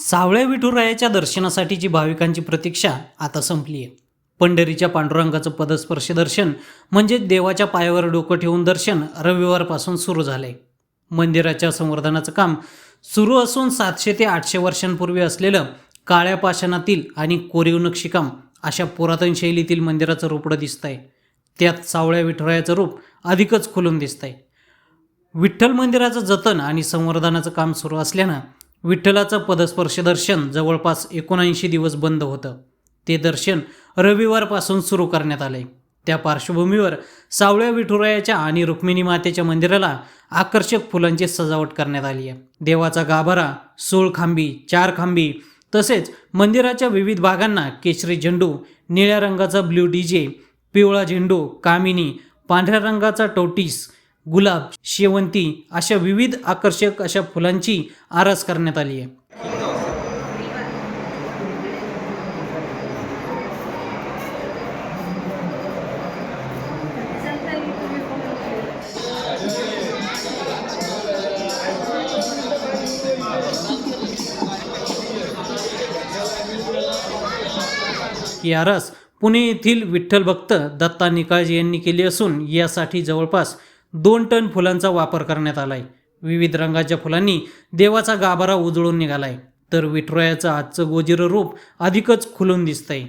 सावळ्या विठुरायाच्या दर्शनासाठीची भाविकांची प्रतीक्षा आता संपली आहे. पंढरीच्या पांडुरंगाचं पदस्पर्श दर्शन म्हणजे देवाच्या पायावर डोकं ठेवून दर्शन रविवारपासून सुरू झालंय. मंदिराच्या संवर्धनाचं काम सुरू असून सातशे ते आठशे वर्षांपूर्वी असलेलं काळ्या पाषाणातील आणि कोरीव नक्षीकाम अशा पुरातन शैलीतील मंदिराचं रूपडं आहे त्यात सावळ्या विठुरायाचं रूप अधिकच खुलून दिसतंय. विठ्ठल मंदिराचं जतन आणि संवर्धनाचं काम सुरू असल्यानं विठ्ठलाचं पदस्पर्श दर्शन जवळपास एकोणऐंशी दिवस बंद होतं. ते दर्शन रविवारपासून सुरू करण्यात आले. त्या पार्श्वभूमीवर सावळ्या विठुरायाच्या आणि रुक्मिणी मातेच्या मंदिराला आकर्षक फुलांची सजावट करण्यात आली आहे. देवाचा गाभारा सोळ खांबी चार खांबी तसेच मंदिराच्या विविध भागांना केशरी झेंडू निळ्या रंगाचा ब्ल्यू डी जे पिवळा झेंडू कामिनी पांढऱ्या रंगाचा टोटीस गुलाब शेवंती अशा विविध आकर्षक अशा फुलांची आरास करण्यात आली आहे. ही आरास पुणे येथील विठ्ठल भक्त दत्ता निकाळजे यांनी केली असून यासाठी जवळपास दोन टन फुलांचा वापर करण्यात आलाय. विविध रंगाच्या फुलांनी देवाचा गाभारा उजळून निघालाय. तर विठुरायाचं आजचं गोजिरं रूप अधिकच खुलून दिसतंय.